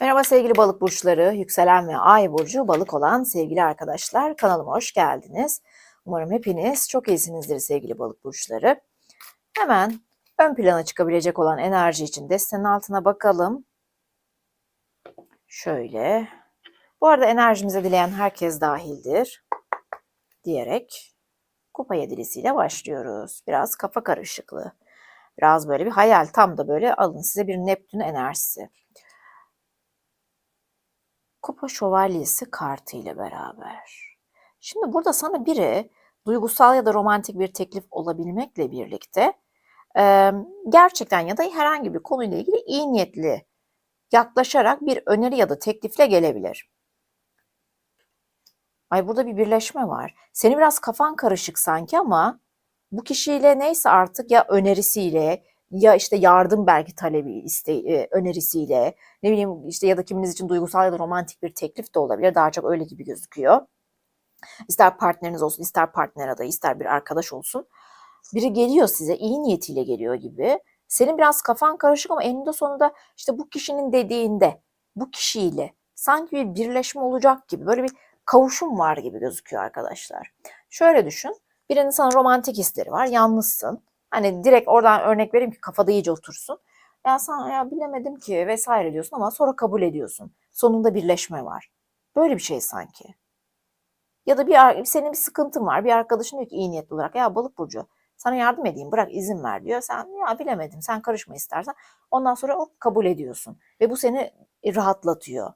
Merhaba sevgili balık burçları, yükselen ve ay burcu balık olan sevgili arkadaşlar. Kanalıma hoş geldiniz. Umarım hepiniz çok iyisinizdir sevgili balık burçları. Hemen ön plana çıkabilecek olan enerji için destenin altına bakalım. Şöyle. Bu arada enerjimize dileyen herkes dahildir. Diyerek kupa yedilisiyle başlıyoruz. Biraz kafa karışıklığı. Biraz böyle bir hayal. Tam da böyle alın size bir Neptün enerjisi. Kupa Şövalyesi kartı ile beraber. Şimdi burada sana biri duygusal ya da romantik bir teklif olabilmekle birlikte gerçekten ya da herhangi bir konuyla ilgili iyi niyetli yaklaşarak bir öneri ya da teklifle gelebilir. Ay burada bir birleşme var. Senin biraz kafan karışık sanki ama bu kişiyle neyse artık ya önerisiyle ya işte yardım belki talebi iste önerisiyle ne bileyim işte ya da kiminiz için duygusal ya da romantik bir teklif de olabilir. Daha çok öyle gibi gözüküyor. İster partneriniz olsun, ister partner adayı, ister bir arkadaş olsun. Biri geliyor size iyi niyetiyle geliyor gibi. Senin biraz kafan karışık ama eninde sonunda işte bu kişinin dediğinde bu kişiyle sanki bir birleşme olacak gibi böyle bir kavuşum var gibi gözüküyor arkadaşlar. Şöyle düşün. Birinin sana romantik hisleri var. Yalnızsın. Hani direkt oradan örnek vereyim ki kafada iyice otursun. Ya sen ya bilemedim ki vesaire diyorsun ama sonra kabul ediyorsun. Sonunda birleşme var. Böyle bir şey sanki. Ya da bir senin bir sıkıntın var. Bir arkadaşın diyor ki iyi niyetli olarak ya balık burcu sana yardım edeyim bırak izin ver diyor. Sen ya bilemedim sen karışma istersen. Ondan sonra hop kabul ediyorsun. Ve bu seni rahatlatıyor.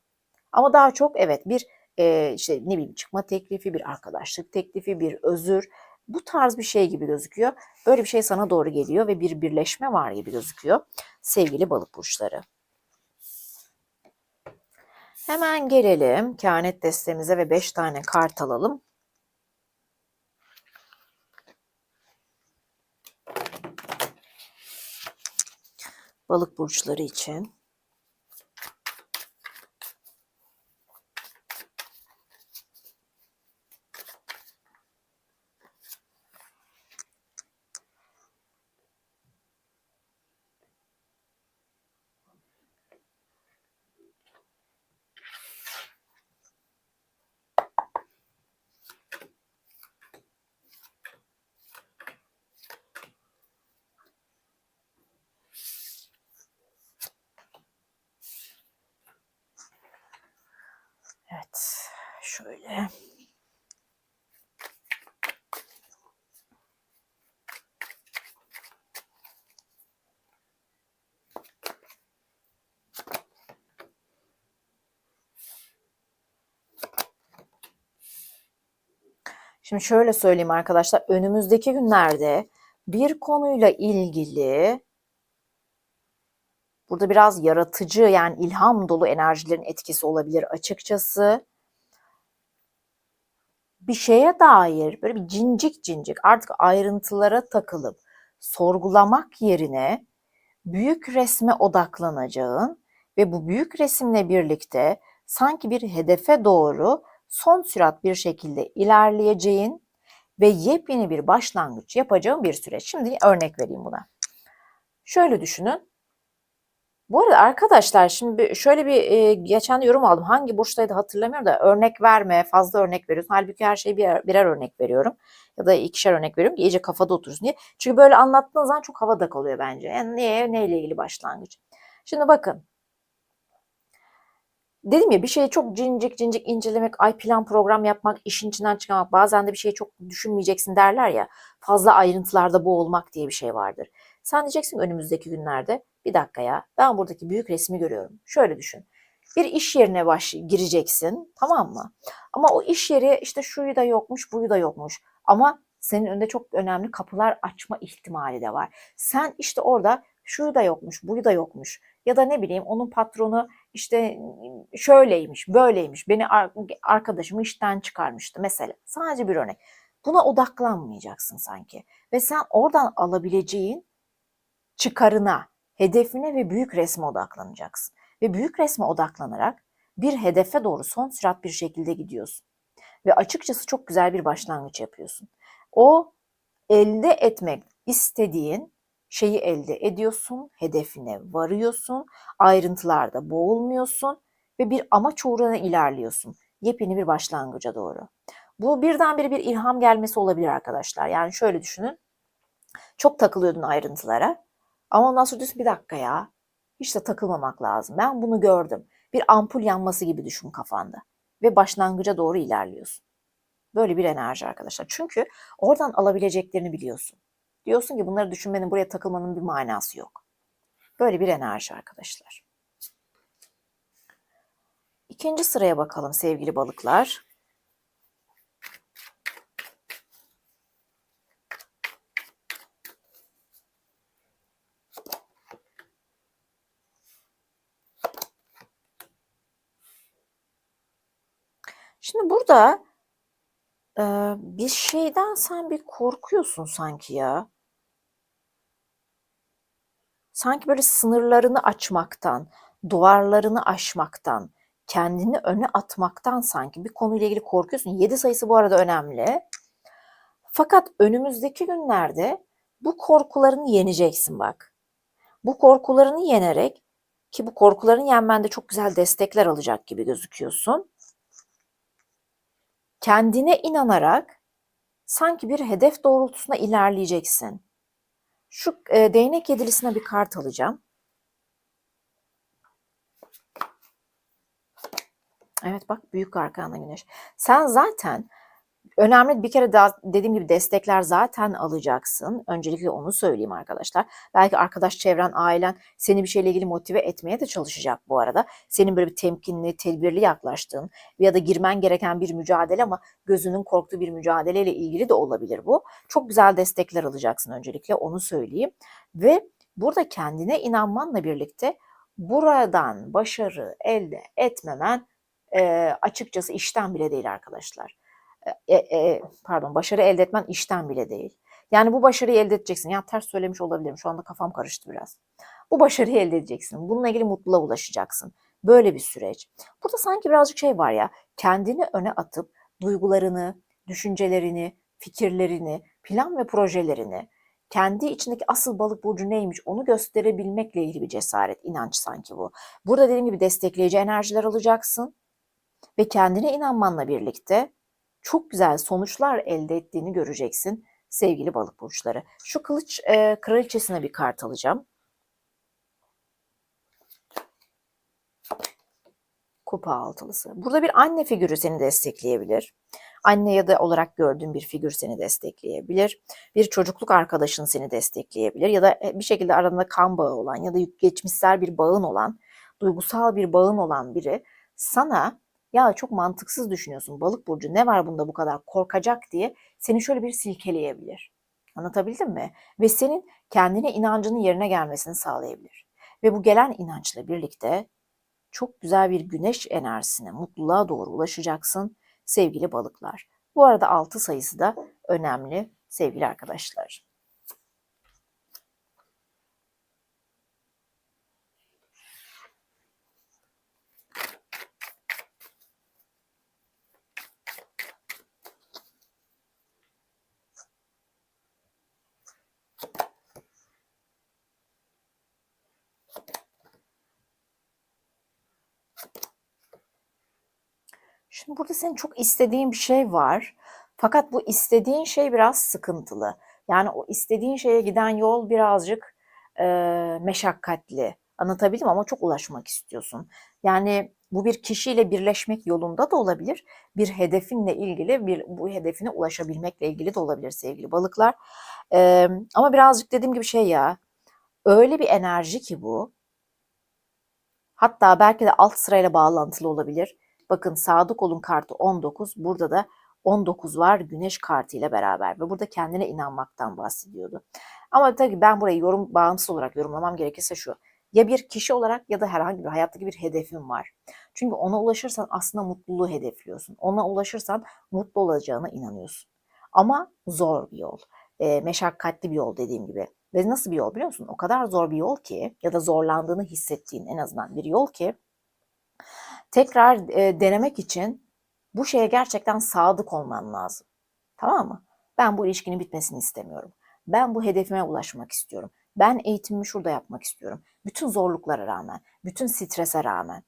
Ama daha çok evet bir e, işte ne bileyim çıkma teklifi, bir arkadaşlık teklifi, bir özür bu tarz bir şey gibi gözüküyor. Böyle bir şey sana doğru geliyor ve bir birleşme var gibi gözüküyor sevgili balık burçları. Hemen gelelim kehanet destemize ve 5 tane kart alalım. Balık burçları için. Evet, şöyle. Şimdi şöyle söyleyeyim arkadaşlar, önümüzdeki günlerde bir konuyla ilgili Burada biraz yaratıcı yani ilham dolu enerjilerin etkisi olabilir açıkçası. Bir şeye dair böyle bir cincik cincik artık ayrıntılara takılıp sorgulamak yerine büyük resme odaklanacağın ve bu büyük resimle birlikte sanki bir hedefe doğru son sürat bir şekilde ilerleyeceğin ve yepyeni bir başlangıç yapacağın bir süreç. Şimdi örnek vereyim buna. Şöyle düşünün. Bu arada arkadaşlar şimdi şöyle bir e, geçen yorum aldım. Hangi burçtaydı hatırlamıyorum da örnek verme, fazla örnek veriyorsun. Halbuki her şeyi birer, birer örnek veriyorum. Ya da ikişer örnek veriyorum ki iyice kafada otursun diye. Çünkü böyle anlattığın zaman çok havada kalıyor bence. Yani neye, neyle ilgili başlangıç. Şimdi bakın. Dedim ya bir şeyi çok cincik cincik incelemek, ay plan program yapmak, işin içinden çıkmak, bazen de bir şeyi çok düşünmeyeceksin derler ya. Fazla ayrıntılarda boğulmak diye bir şey vardır. Sen diyeceksin önümüzdeki günlerde bir dakika ya ben buradaki büyük resmi görüyorum. Şöyle düşün. Bir iş yerine baş gireceksin tamam mı? Ama o iş yeri işte şuyu da yokmuş buyu da yokmuş. Ama senin önünde çok önemli kapılar açma ihtimali de var. Sen işte orada şuyu da yokmuş buyu da yokmuş. Ya da ne bileyim onun patronu işte şöyleymiş böyleymiş. Beni arkadaşımı işten çıkarmıştı mesela. Sadece bir örnek. Buna odaklanmayacaksın sanki. Ve sen oradan alabileceğin çıkarına, hedefine ve büyük resme odaklanacaksın. Ve büyük resme odaklanarak bir hedefe doğru son sürat bir şekilde gidiyorsun. Ve açıkçası çok güzel bir başlangıç yapıyorsun. O elde etmek istediğin şeyi elde ediyorsun, hedefine varıyorsun, ayrıntılarda boğulmuyorsun ve bir amaç uğruna ilerliyorsun. Yepyeni bir başlangıca doğru. Bu birdenbire bir ilham gelmesi olabilir arkadaşlar. Yani şöyle düşünün. Çok takılıyordun ayrıntılara. Ama ondan sonra diyorsun bir dakika ya. Hiç de takılmamak lazım. Ben bunu gördüm. Bir ampul yanması gibi düşün kafanda. Ve başlangıca doğru ilerliyorsun. Böyle bir enerji arkadaşlar. Çünkü oradan alabileceklerini biliyorsun. Diyorsun ki bunları düşünmenin, buraya takılmanın bir manası yok. Böyle bir enerji arkadaşlar. İkinci sıraya bakalım sevgili balıklar. Şimdi burada e, bir şeyden sen bir korkuyorsun sanki ya. Sanki böyle sınırlarını açmaktan, duvarlarını aşmaktan, kendini öne atmaktan sanki bir konuyla ilgili korkuyorsun. 7 sayısı bu arada önemli. Fakat önümüzdeki günlerde bu korkularını yeneceksin bak. Bu korkularını yenerek ki bu korkularını yenmende çok güzel destekler alacak gibi gözüküyorsun. Kendine inanarak sanki bir hedef doğrultusunda ilerleyeceksin. Şu e, değnek yedilisine bir kart alacağım. Evet bak büyük arkanda güneş. Sen zaten önemli bir kere daha dediğim gibi destekler zaten alacaksın. Öncelikle onu söyleyeyim arkadaşlar. Belki arkadaş çevren, ailen seni bir şeyle ilgili motive etmeye de çalışacak bu arada. Senin böyle bir temkinli, tedbirli yaklaştığın ya da girmen gereken bir mücadele ama gözünün korktuğu bir mücadeleyle ilgili de olabilir bu. Çok güzel destekler alacaksın öncelikle onu söyleyeyim. Ve burada kendine inanmanla birlikte buradan başarı elde etmemen e, açıkçası işten bile değil arkadaşlar. E, e, pardon başarı elde etmen işten bile değil. Yani bu başarıyı elde edeceksin. Ya ters söylemiş olabilirim. Şu anda kafam karıştı biraz. Bu başarıyı elde edeceksin. Bununla ilgili mutluluğa ulaşacaksın. Böyle bir süreç. Burada sanki birazcık şey var ya. Kendini öne atıp duygularını, düşüncelerini, fikirlerini, plan ve projelerini, kendi içindeki asıl balık burcu neymiş onu gösterebilmekle ilgili bir cesaret, inanç sanki bu. Burada dediğim gibi destekleyici enerjiler alacaksın ve kendine inanmanla birlikte çok güzel sonuçlar elde ettiğini göreceksin sevgili balık burçları. Şu kılıç e, kraliçesine bir kart alacağım. Kupa altılısı. Burada bir anne figürü seni destekleyebilir. Anne ya da olarak gördüğün bir figür seni destekleyebilir. Bir çocukluk arkadaşın seni destekleyebilir. Ya da e, bir şekilde aranda kan bağı olan ya da geçmişsel bir bağın olan, duygusal bir bağın olan biri sana ya çok mantıksız düşünüyorsun balık burcu ne var bunda bu kadar korkacak diye seni şöyle bir silkeleyebilir. Anlatabildim mi? Ve senin kendine inancının yerine gelmesini sağlayabilir. Ve bu gelen inançla birlikte çok güzel bir güneş enerjisine, mutluluğa doğru ulaşacaksın sevgili balıklar. Bu arada 6 sayısı da önemli sevgili arkadaşlar. Şimdi burada senin çok istediğin bir şey var. Fakat bu istediğin şey biraz sıkıntılı. Yani o istediğin şeye giden yol birazcık e, meşakkatli. Anlatabildim ama çok ulaşmak istiyorsun. Yani bu bir kişiyle birleşmek yolunda da olabilir. Bir hedefinle ilgili, bir bu hedefine ulaşabilmekle ilgili de olabilir sevgili balıklar. E, ama birazcık dediğim gibi şey ya, öyle bir enerji ki bu. Hatta belki de alt sırayla bağlantılı olabilir Bakın Sadık olun kartı 19. Burada da 19 var güneş kartı ile beraber ve burada kendine inanmaktan bahsediyordu. Ama tabii ben burayı yorum bağımsız olarak yorumlamam gerekirse şu. Ya bir kişi olarak ya da herhangi bir hayattaki bir hedefin var. Çünkü ona ulaşırsan aslında mutluluğu hedefliyorsun. Ona ulaşırsan mutlu olacağına inanıyorsun. Ama zor bir yol. E, meşakkatli bir yol dediğim gibi. Ve nasıl bir yol biliyor musun? O kadar zor bir yol ki ya da zorlandığını hissettiğin en azından bir yol ki tekrar e, denemek için bu şeye gerçekten sadık olman lazım. Tamam mı? Ben bu ilişkinin bitmesini istemiyorum. Ben bu hedefime ulaşmak istiyorum. Ben eğitimimi şurada yapmak istiyorum. Bütün zorluklara rağmen, bütün strese rağmen.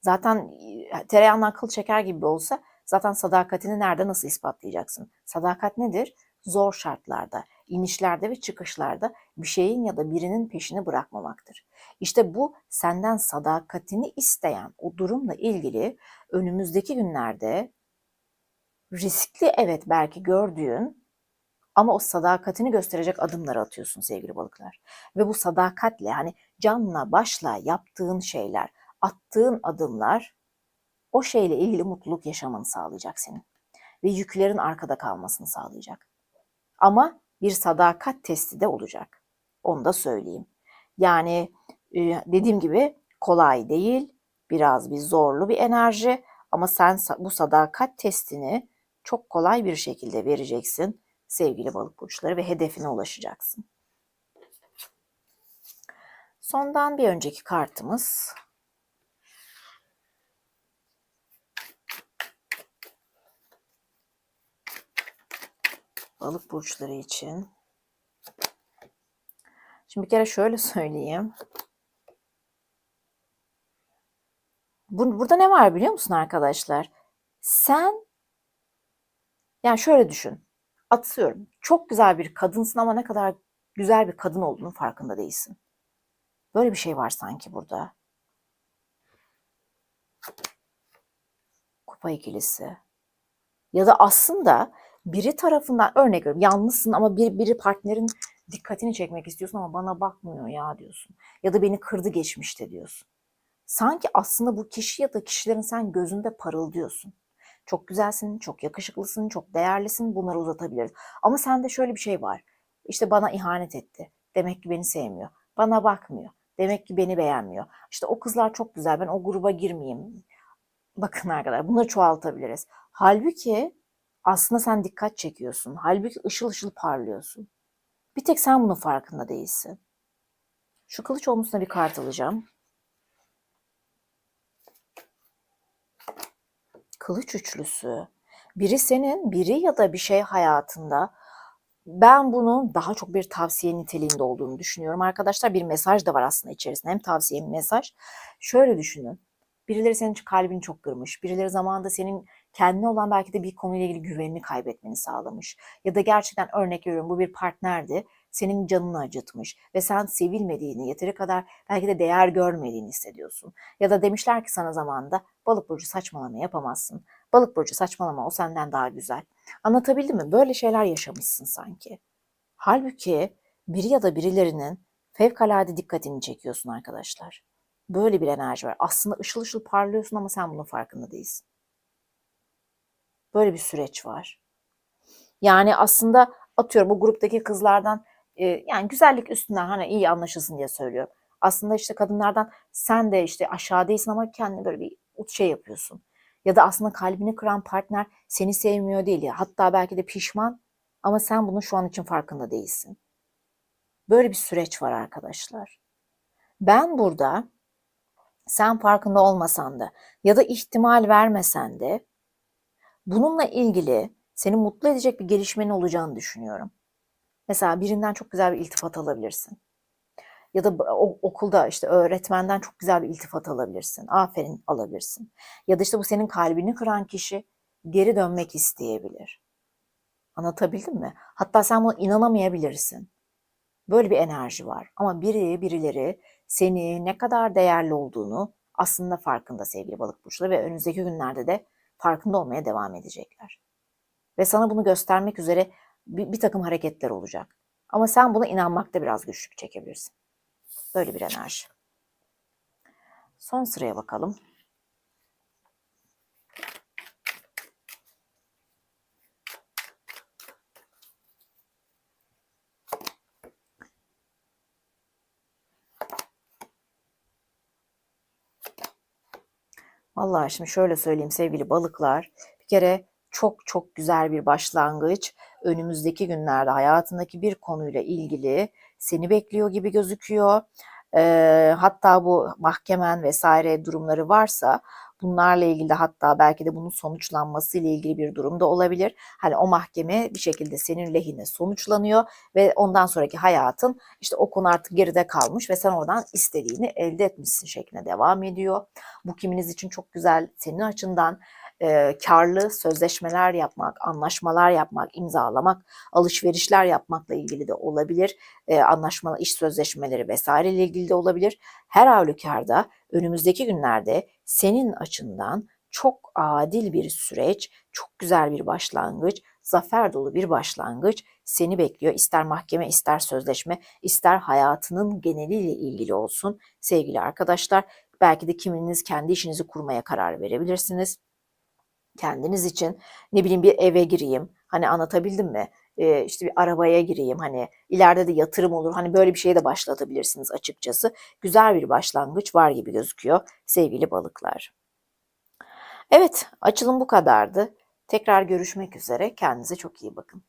Zaten e, tereyağından kıl çeker gibi olsa zaten sadakatini nerede nasıl ispatlayacaksın? Sadakat nedir? Zor şartlarda, inişlerde ve çıkışlarda bir şeyin ya da birinin peşini bırakmamaktır. İşte bu senden sadakatini isteyen o durumla ilgili önümüzdeki günlerde riskli evet belki gördüğün ama o sadakatini gösterecek adımları atıyorsun sevgili balıklar. Ve bu sadakatle hani canla başla yaptığın şeyler, attığın adımlar o şeyle ilgili mutluluk yaşamanı sağlayacak senin. Ve yüklerin arkada kalmasını sağlayacak. Ama bir sadakat testi de olacak. Onu da söyleyeyim. Yani e, dediğim gibi kolay değil, biraz bir zorlu bir enerji ama sen bu sadakat testini çok kolay bir şekilde vereceksin sevgili balık burçları ve hedefine ulaşacaksın. Sondan bir önceki kartımız balık burçları için. Şimdi bir kere şöyle söyleyeyim. Burada ne var biliyor musun arkadaşlar? Sen yani şöyle düşün. Atıyorum. Çok güzel bir kadınsın ama ne kadar güzel bir kadın olduğunun farkında değilsin. Böyle bir şey var sanki burada. Kupa ikilisi. Ya da aslında biri tarafından örnek veriyorum yalnızsın ama bir, biri partnerin dikkatini çekmek istiyorsun ama bana bakmıyor ya diyorsun. Ya da beni kırdı geçmişte diyorsun. Sanki aslında bu kişi ya da kişilerin sen gözünde parıldıyorsun. Çok güzelsin, çok yakışıklısın, çok değerlisin bunları uzatabiliriz. Ama sende şöyle bir şey var. İşte bana ihanet etti. Demek ki beni sevmiyor. Bana bakmıyor. Demek ki beni beğenmiyor. İşte o kızlar çok güzel ben o gruba girmeyeyim. Bakın arkadaşlar bunları çoğaltabiliriz. Halbuki aslında sen dikkat çekiyorsun. Halbuki ışıl ışıl parlıyorsun. Bir tek sen bunun farkında değilsin. Şu kılıç omuzuna bir kart alacağım. Kılıç üçlüsü. Biri senin, biri ya da bir şey hayatında. Ben bunun daha çok bir tavsiye niteliğinde olduğunu düşünüyorum. Arkadaşlar bir mesaj da var aslında içerisinde. Hem tavsiye hem mesaj. Şöyle düşünün. Birileri senin kalbini çok kırmış. Birileri zamanında senin kendine olan belki de bir konuyla ilgili güvenini kaybetmeni sağlamış. Ya da gerçekten örnek veriyorum bu bir partnerdi. Senin canını acıtmış ve sen sevilmediğini, yeteri kadar belki de değer görmediğini hissediyorsun. Ya da demişler ki sana zamanında balık burcu saçmalama yapamazsın. Balık burcu saçmalama o senden daha güzel. Anlatabildim mi? Böyle şeyler yaşamışsın sanki. Halbuki biri ya da birilerinin fevkalade dikkatini çekiyorsun arkadaşlar. Böyle bir enerji var. Aslında ışıl ışıl parlıyorsun ama sen bunun farkında değilsin. Böyle bir süreç var. Yani aslında atıyorum bu gruptaki kızlardan yani güzellik üstünden hani iyi anlaşılsın diye söylüyorum. Aslında işte kadınlardan sen de işte aşağıdaysın ama kendini böyle bir şey yapıyorsun. Ya da aslında kalbini kıran partner seni sevmiyor değil ya. Hatta belki de pişman ama sen bunun şu an için farkında değilsin. Böyle bir süreç var arkadaşlar. Ben burada sen farkında olmasan da ya da ihtimal vermesen de bununla ilgili seni mutlu edecek bir gelişmenin olacağını düşünüyorum. Mesela birinden çok güzel bir iltifat alabilirsin. Ya da okulda işte öğretmenden çok güzel bir iltifat alabilirsin. Aferin alabilirsin. Ya da işte bu senin kalbini kıran kişi geri dönmek isteyebilir. Anlatabildim mi? Hatta sen buna inanamayabilirsin. Böyle bir enerji var. Ama biri birileri seni ne kadar değerli olduğunu aslında farkında sevgili balık burçları ve önümüzdeki günlerde de farkında olmaya devam edecekler. Ve sana bunu göstermek üzere bir, bir takım hareketler olacak. Ama sen buna inanmakta biraz güçlük çekebilirsin. Böyle bir enerji. Son sıraya bakalım. Vallahi şimdi şöyle söyleyeyim sevgili balıklar. Bir kere çok çok güzel bir başlangıç. Önümüzdeki günlerde hayatındaki bir konuyla ilgili seni bekliyor gibi gözüküyor. Eee, hatta bu mahkemen vesaire durumları varsa bunlarla ilgili de hatta belki de bunun sonuçlanması ile ilgili bir durum da olabilir. Hani o mahkeme bir şekilde senin lehine sonuçlanıyor ve ondan sonraki hayatın işte o konu artık geride kalmış ve sen oradan istediğini elde etmişsin şeklinde devam ediyor. Bu kiminiz için çok güzel senin açından e, karlı sözleşmeler yapmak, anlaşmalar yapmak, imzalamak, alışverişler yapmakla ilgili de olabilir. E, anlaşma, iş sözleşmeleri vesaire ile ilgili de olabilir. Her halükarda önümüzdeki günlerde senin açından çok adil bir süreç, çok güzel bir başlangıç, zafer dolu bir başlangıç seni bekliyor. İster mahkeme, ister sözleşme, ister hayatının geneliyle ilgili olsun sevgili arkadaşlar. Belki de kiminiz kendi işinizi kurmaya karar verebilirsiniz kendiniz için ne bileyim bir eve gireyim. Hani anlatabildim mi? Ee, işte bir arabaya gireyim. Hani ileride de yatırım olur. Hani böyle bir şeye de başlatabilirsiniz açıkçası. Güzel bir başlangıç var gibi gözüküyor sevgili balıklar. Evet, açılım bu kadardı. Tekrar görüşmek üzere. Kendinize çok iyi bakın.